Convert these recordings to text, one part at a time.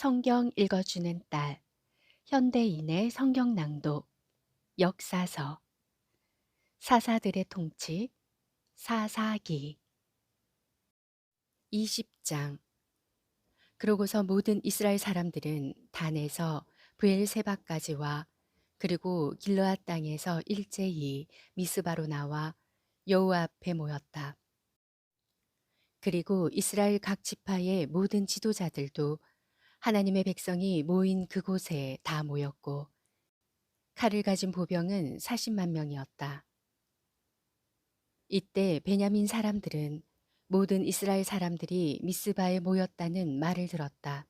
성경 읽어주는 딸, 현대인의 성경 낭독, 역사서, 사사들의 통치, 사사기, 20장. 그러고서 모든 이스라엘 사람들은 단에서 브엘세바까지 와 그리고 길르앗 땅에서 일제히 미스바로 나와 여호와 앞에 모였다. 그리고 이스라엘 각 지파의 모든 지도자들도 하나님의 백성이 모인 그곳에 다 모였고 칼을 가진 보병은 40만 명이었다. 이때 베냐민 사람들은 모든 이스라엘 사람들이 미스바에 모였다는 말을 들었다.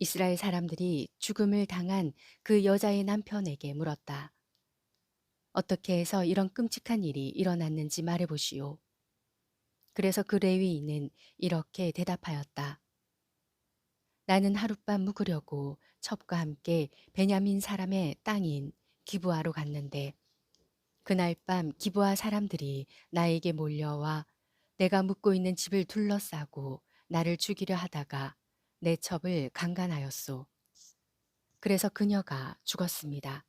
이스라엘 사람들이 죽음을 당한 그 여자의 남편에게 물었다. 어떻게 해서 이런 끔찍한 일이 일어났는지 말해보시오. 그래서 그 레위인은 이렇게 대답하였다. 나는 하룻밤 묵으려고 첩과 함께 베냐민 사람의 땅인 기부하로 갔는데 그날 밤 기부하 사람들이 나에게 몰려와 내가 묵고 있는 집을 둘러싸고 나를 죽이려 하다가 내 첩을 강간하였소. 그래서 그녀가 죽었습니다.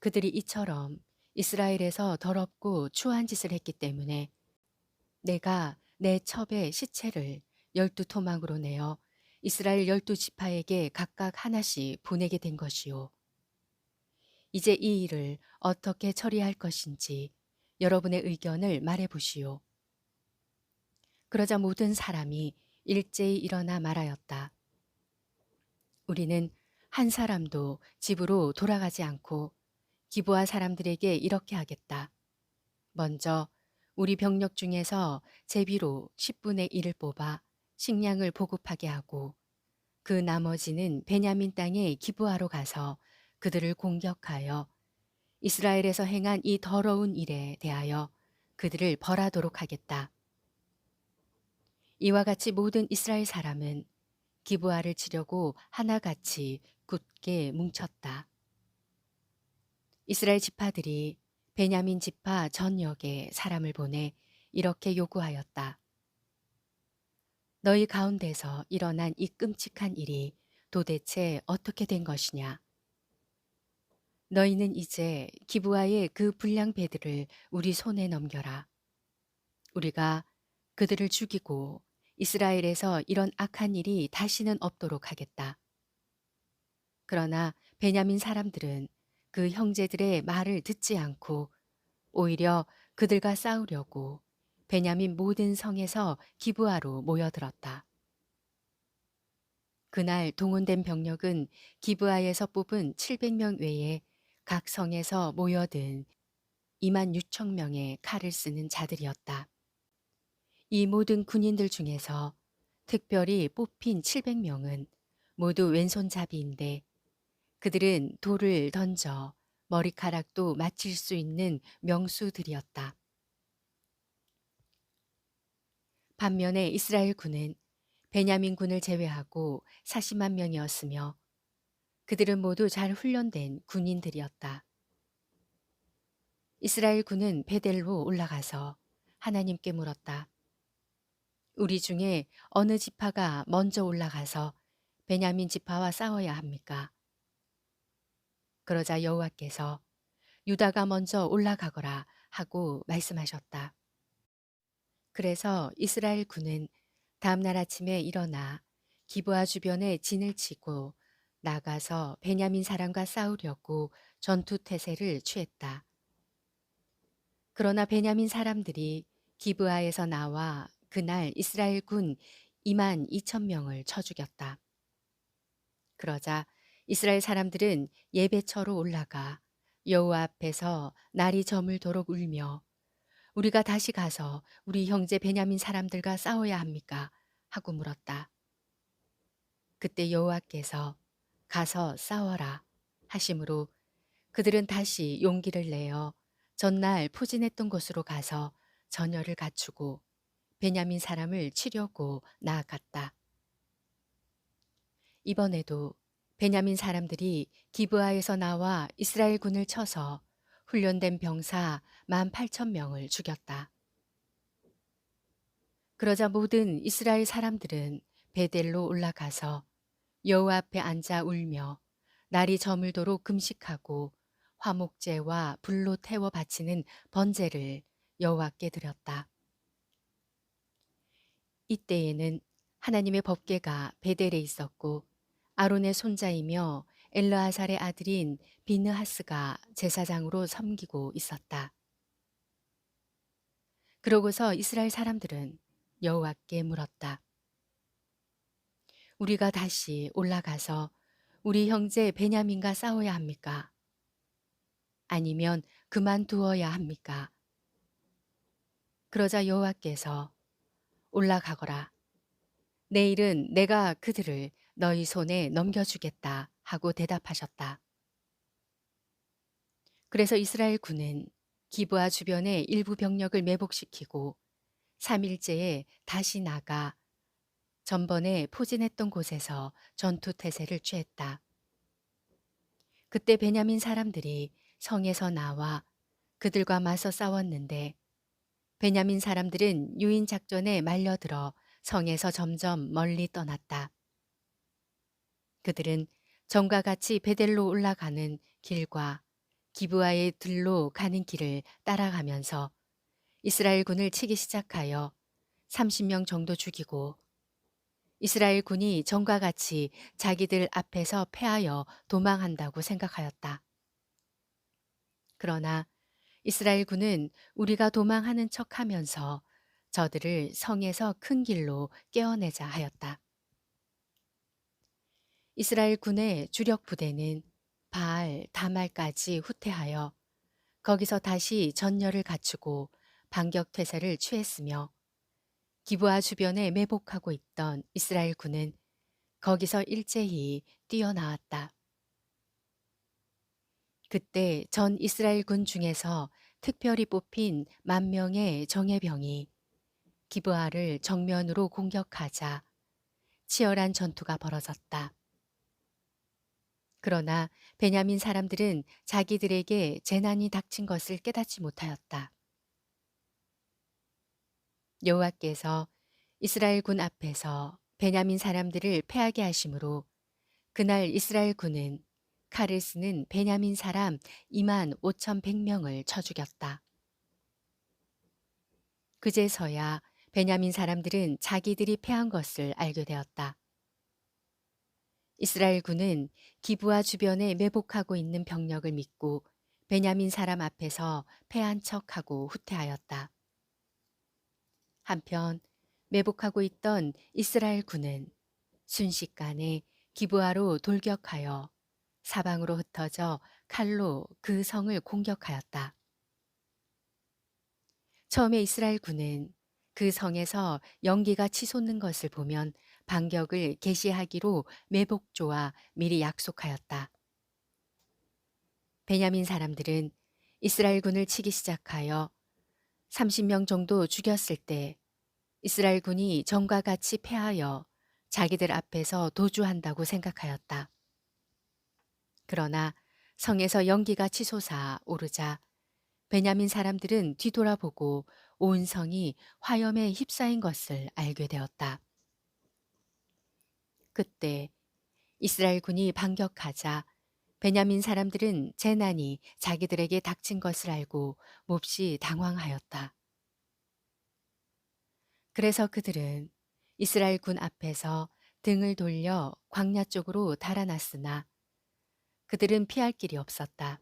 그들이 이처럼 이스라엘에서 더럽고 추한 짓을 했기 때문에 내가 내 첩의 시체를 열두 토막으로 내어 이스라엘 열두 지파에게 각각 하나씩 보내게 된 것이요. 이제 이 일을 어떻게 처리할 것인지 여러분의 의견을 말해 보시오. 그러자 모든 사람이 일제히 일어나 말하였다. 우리는 한 사람도 집으로 돌아가지 않고 기부한 사람들에게 이렇게 하겠다. 먼저 우리 병력 중에서 제비로 10분의 1을 뽑아 식량을 보급하게 하고 그 나머지는 베냐민 땅에 기부하러 가서 그들을 공격하여 이스라엘에서 행한 이 더러운 일에 대하여 그들을 벌하도록 하겠다. 이와 같이 모든 이스라엘 사람은 기부하를 치려고 하나같이 굳게 뭉쳤다. 이스라엘 지파들이 베냐민 지파 전역에 사람을 보내 이렇게 요구하였다. 너희 가운데서 일어난 이 끔찍한 일이 도대체 어떻게 된 것이냐? 너희는 이제 기부하의 그 불량 배들을 우리 손에 넘겨라. 우리가 그들을 죽이고 이스라엘에서 이런 악한 일이 다시는 없도록 하겠다. 그러나 베냐민 사람들은 그 형제들의 말을 듣지 않고 오히려 그들과 싸우려고 베냐민 모든 성에서 기부하로 모여들었다. 그날 동원된 병력은 기부하에서 뽑은 700명 외에 각 성에서 모여든 2만 6천 명의 칼을 쓰는 자들이었다. 이 모든 군인들 중에서 특별히 뽑힌 700명은 모두 왼손잡이인데 그들은 돌을 던져 머리카락도 맞힐 수 있는 명수들이었다. 반면에 이스라엘 군은 베냐민 군을 제외하고 40만 명이었으며 그들은 모두 잘 훈련된 군인들이었다. 이스라엘 군은 베델로 올라가서 하나님께 물었다. 우리 중에 어느 지파가 먼저 올라가서 베냐민 지파와 싸워야 합니까? 그러자 여호와께서 유다가 먼저 올라가거라 하고 말씀하셨다. 그래서 이스라엘 군은 다음 날 아침에 일어나 기부아 주변에 진을 치고 나가서 베냐민 사람과 싸우려고 전투 태세를 취했다. 그러나 베냐민 사람들이 기브아에서 나와 그날 이스라엘 군 2만 2천 명을 쳐 죽였다. 그러자 이스라엘 사람들은 예배처로 올라가 여호와 앞에서 날이 저물도록 울며 우리가 다시 가서 우리 형제 베냐민 사람들과 싸워야 합니까? 하고 물었다. 그때 여호와께서 가서 싸워라 하심으로 그들은 다시 용기를 내어 전날 포진했던 곳으로 가서 전열을 갖추고 베냐민 사람을 치려고 나아갔다. 이번에도 베냐민 사람들이 기브아에서 나와 이스라엘 군을 쳐서 훈련된 병사 18,000명을 죽였다. 그러자 모든 이스라엘 사람들은 베델로 올라가서 여호와 앞에 앉아 울며 날이 저물도록 금식하고 화목제와 불로 태워 바치는 번제를 여호와께 드렸다. 이때에는 하나님의 법궤가 베델에 있었고 아론의 손자이며 엘르아살의 아들인 비느하스가 제사장으로 섬기고 있었다. 그러고서 이스라엘 사람들은 여호와께 물었다. 우리가 다시 올라가서 우리 형제 베냐민과 싸워야 합니까? 아니면 그만두어야 합니까? 그러자 여호와께서 올라가거라. 내일은 내가 그들을 너희 손에 넘겨주겠다 하고 대답하셨다. 그래서 이스라엘 군은 기브아 주변의 일부 병력을 매복시키고 3일째에 다시 나가 전번에 포진했던 곳에서 전투 태세를 취했다. 그때 베냐민 사람들이 성에서 나와 그들과 맞서 싸웠는데 베냐민 사람들은 유인 작전에 말려들어 성에서 점점 멀리 떠났다. 그들은 전과 같이 베델로 올라가는 길과 기브아의 들로 가는 길을 따라가면서 이스라엘 군을 치기 시작하여 30명 정도 죽이고 이스라엘 군이 전과 같이 자기들 앞에서 패하여 도망한다고 생각하였다. 그러나 이스라엘 군은 우리가 도망하는 척 하면서 저들을 성에서 큰 길로 깨어내자 하였다. 이스라엘 군의 주력 부대는 바알, 다말까지 후퇴하여 거기서 다시 전열을 갖추고 반격 퇴세를 취했으며 기부아 주변에 매복하고 있던 이스라엘 군은 거기서 일제히 뛰어나왔다. 그때 전 이스라엘 군 중에서 특별히 뽑힌 만 명의 정예병이 기브아를 정면으로 공격하자 치열한 전투가 벌어졌다. 그러나 베냐민 사람들은 자기들에게 재난이 닥친 것을 깨닫지 못하였다. 여호와께서 이스라엘 군 앞에서 베냐민 사람들을 패하게 하심으로 그날 이스라엘 군은 칼을 쓰는 베냐민 사람 2만 5천 100명을 쳐 죽였다. 그제서야 베냐민 사람들은 자기들이 패한 것을 알게 되었다. 이스라엘 군은 기부와 주변에 매복하고 있는 병력을 믿고 베냐민 사람 앞에서 패한 척하고 후퇴하였다. 한편 매복하고 있던 이스라엘 군은 순식간에 기부하로 돌격하여 사방으로 흩어져 칼로 그 성을 공격하였다. 처음에 이스라엘 군은 그 성에서 연기가 치솟는 것을 보면 반격을 개시하기로 매복조와 미리 약속하였다. 베냐민 사람들은 이스라엘 군을 치기 시작하여 30명 정도 죽였을 때 이스라엘 군이 전과 같이 패하여 자기들 앞에서 도주한다고 생각하였다. 그러나 성에서 연기가 치솟아 오르자 베냐민 사람들은 뒤돌아보고 온 성이 화염에 휩싸인 것을 알게 되었다. 그때 이스라엘 군이 반격하자 베냐민 사람들은 재난이 자기들에게 닥친 것을 알고 몹시 당황하였다. 그래서 그들은 이스라엘 군 앞에서 등을 돌려 광야 쪽으로 달아났으나 그들은 피할 길이 없었다.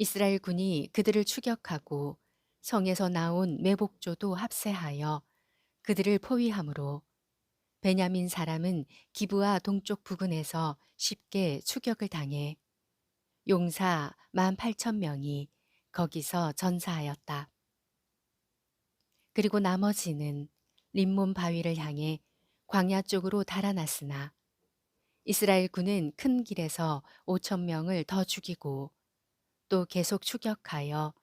이스라엘 군이 그들을 추격하고 성에서 나온 매복조도 합세하여 그들을 포위함으로 베냐민 사람은 기부와 동쪽 부근에서 쉽게 추격을 당해 용사 만 팔천 명이 거기서 전사하였다. 그리고 나머지는 림몬 바위를 향해 광야 쪽으로 달아났으나 이스라엘 군은 큰 길에서 오천 명을 더 죽이고 또 계속 추격하여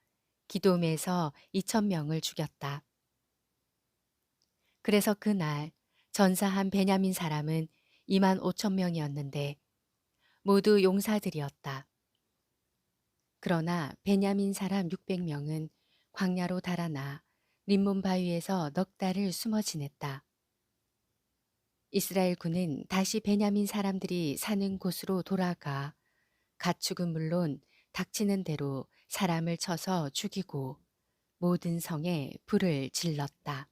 기돔에서 이천 명을 죽였다. 그래서 그날 전사한 베냐민 사람은 2만 5천 명이었는데 모두 용사들이었다. 그러나 베냐민 사람 600명은 광야로 달아나 림몬 바위에서 넉 달을 숨어 지냈다. 이스라엘 군은 다시 베냐민 사람들이 사는 곳으로 돌아가 가축은 물론 닥치는 대로 사람을 쳐서 죽이고 모든 성에 불을 질렀다.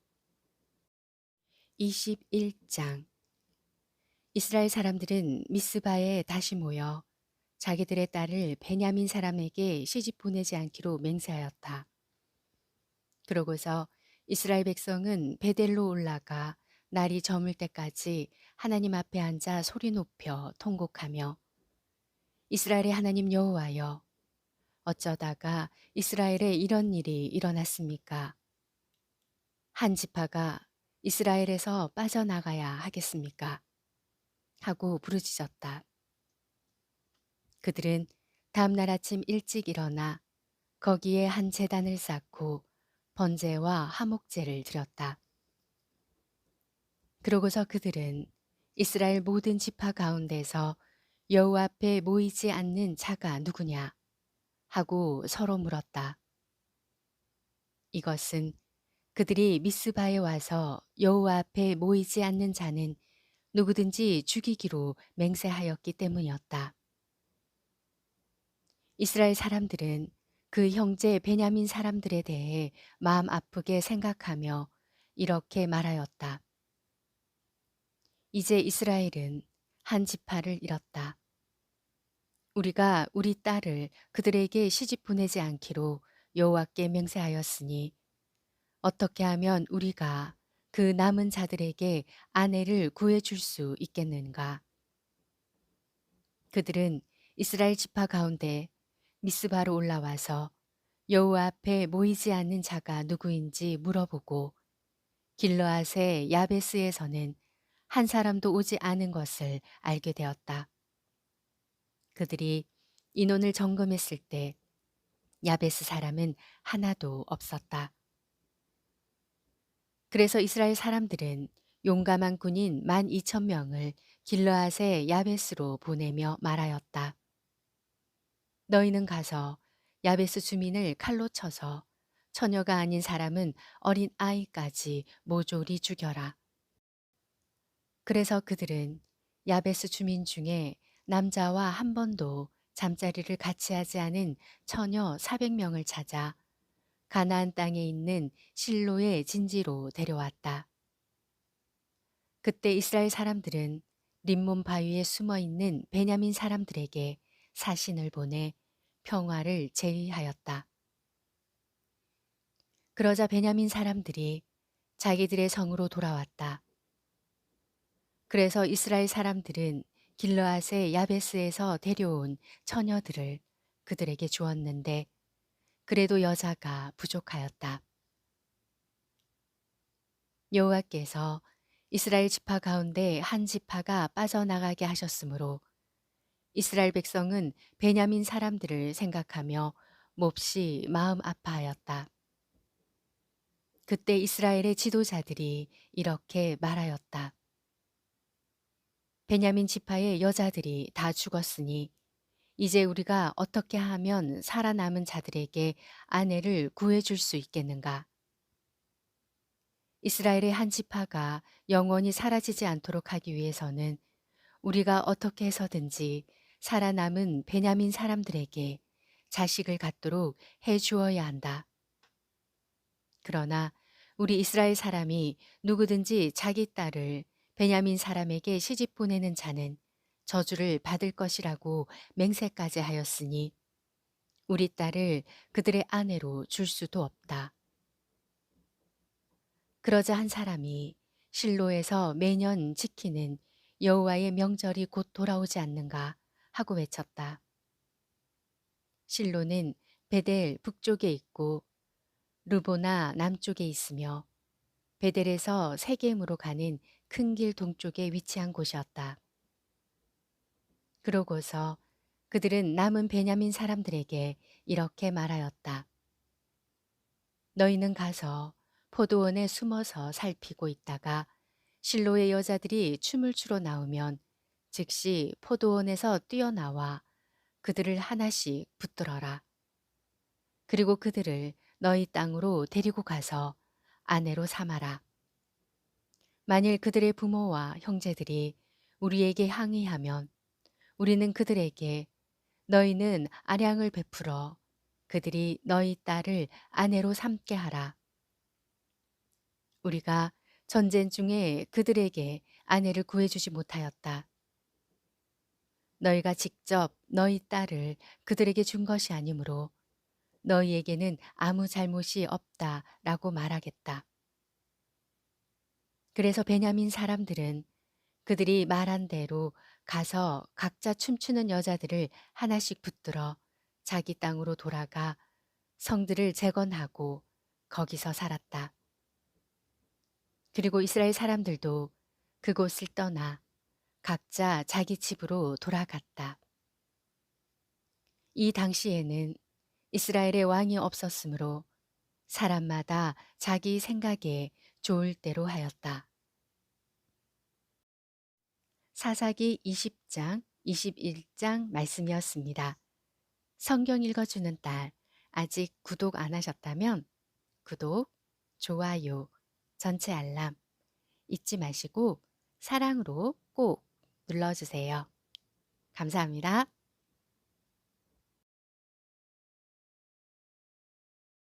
21장 이스라엘 사람들은 미스바에 다시 모여 자기들의 딸을 베냐민 사람에게 시집 보내지 않기로 맹세하였다. 그러고서 이스라엘 백성은 베델로 올라가 날이 저물 때까지 하나님 앞에 앉아 소리 높여 통곡하며 이스라엘의 하나님 여호와여 어쩌다가 이스라엘에 이런 일이 일어났습니까? 한 지파가 이스라엘에서 빠져나가야 하겠습니까? 하고 부르짖었다. 그들은 다음날 아침 일찍 일어나 거기에 한 재단을 쌓고 번제와 화목제를 드렸다. 그러고서 그들은 이스라엘 모든 지파 가운데서 여호와 앞에 모이지 않는 자가 누구냐 하고 서로 물었다. 이것은 그들이 미스바에 와서 여호와 앞에 모이지 않는 자는 누구든지 죽이기로 맹세하였기 때문이었다. 이스라엘 사람들은 그 형제 베냐민 사람들에 대해 마음 아프게 생각하며 이렇게 말하였다. 이제 이스라엘은 한 지파를 잃었다. 우리가 우리 딸을 그들에게 시집 보내지 않기로 여호와께 맹세하였으니 어떻게 하면 우리가 그 남은 자들에게 아내를 구해 줄 수 있겠는가? 그들은 이스라엘 지파 가운데 미스바로 올라와서 여호와 앞에 모이지 않는 자가 누구인지 물어보고 길러앗의 야베스에서는 한 사람도 오지 않은 것을 알게 되었다. 그들이 인원을 점검했을 때 야베스 사람은 하나도 없었다. 그래서 이스라엘 사람들은 용감한 군인 만 이천 명을 길러앗의 야베스로 보내며 말하였다. 너희는 가서 야베스 주민을 칼로 쳐서 처녀가 아닌 사람은 어린 아이까지 모조리 죽여라. 그래서 그들은 야베스 주민 중에 남자와 한 번도 잠자리를 같이 하지 않은 처녀 400명을 찾아 가나안 땅에 있는 실로의 진지로 데려왔다. 그때 이스라엘 사람들은 림몬 바위에 숨어 있는 베냐민 사람들에게 사신을 보내 평화를 제의하였다. 그러자 베냐민 사람들이 자기들의 성으로 돌아왔다. 그래서 이스라엘 사람들은 길르앗의 야베스에서 데려온 처녀들을 그들에게 주었는데 그래도 여자가 부족하였다. 여호와께서 이스라엘 지파 가운데 한 지파가 빠져나가게 하셨으므로 이스라엘 백성은 베냐민 사람들을 생각하며 몹시 마음 아파하였다. 그때 이스라엘의 지도자들이 이렇게 말하였다. 베냐민 지파의 여자들이 다 죽었으니 이제 우리가 어떻게 하면 살아남은 자들에게 아내를 구해줄 수 있겠는가? 이스라엘의 한 지파가 영원히 사라지지 않도록 하기 위해서는 우리가 어떻게 해서든지 살아남은 베냐민 사람들에게 자식을 갖도록 해 주어야 한다. 그러나 우리 이스라엘 사람이 누구든지 자기 딸을 베냐민 사람에게 시집 보내는 자는 저주를 받을 것이라고 맹세까지 하였으니 우리 딸을 그들의 아내로 줄 수도 없다. 그러자 한 사람이 실로에서 매년 지키는 여호와의 명절이 곧 돌아오지 않는가 하고 외쳤다. 실로는 베델 북쪽에 있고 루보나 남쪽에 있으며 베델에서 세겜으로 가는 큰 길 동쪽에 위치한 곳이었다. 그러고서 그들은 남은 베냐민 사람들에게 이렇게 말하였다. 너희는 가서 포도원에 숨어서 살피고 있다가 실로의 여자들이 춤을 추러 나오면 즉시 포도원에서 뛰어나와 그들을 하나씩 붙들어라. 그리고 그들을 너희 땅으로 데리고 가서 아내로 삼아라. 만일 그들의 부모와 형제들이 우리에게 항의하면 우리는 그들에게 너희는 아량을 베풀어 그들이 너희 딸을 아내로 삼게 하라. 우리가 전쟁 중에 그들에게 아내를 구해주지 못하였다. 너희가 직접 너희 딸을 그들에게 준 것이 아니므로 너희에게는 아무 잘못이 없다 라고 말하겠다. 그래서 베냐민 사람들은 그들이 말한 대로 가서 각자 춤추는 여자들을 하나씩 붙들어 자기 땅으로 돌아가 성들을 재건하고 거기서 살았다. 그리고 이스라엘 사람들도 그곳을 떠나 각자 자기 집으로 돌아갔다. 이 당시에는 이스라엘의 왕이 없었으므로 사람마다 자기 생각에 좋을 대로 하였다. 사사기 20장, 21장 말씀이었습니다. 성경 읽어주는 딸, 아직 구독 안 하셨다면 구독, 좋아요, 전체 알람 잊지 마시고 사랑으로 꼭 눌러주세요. 감사합니다.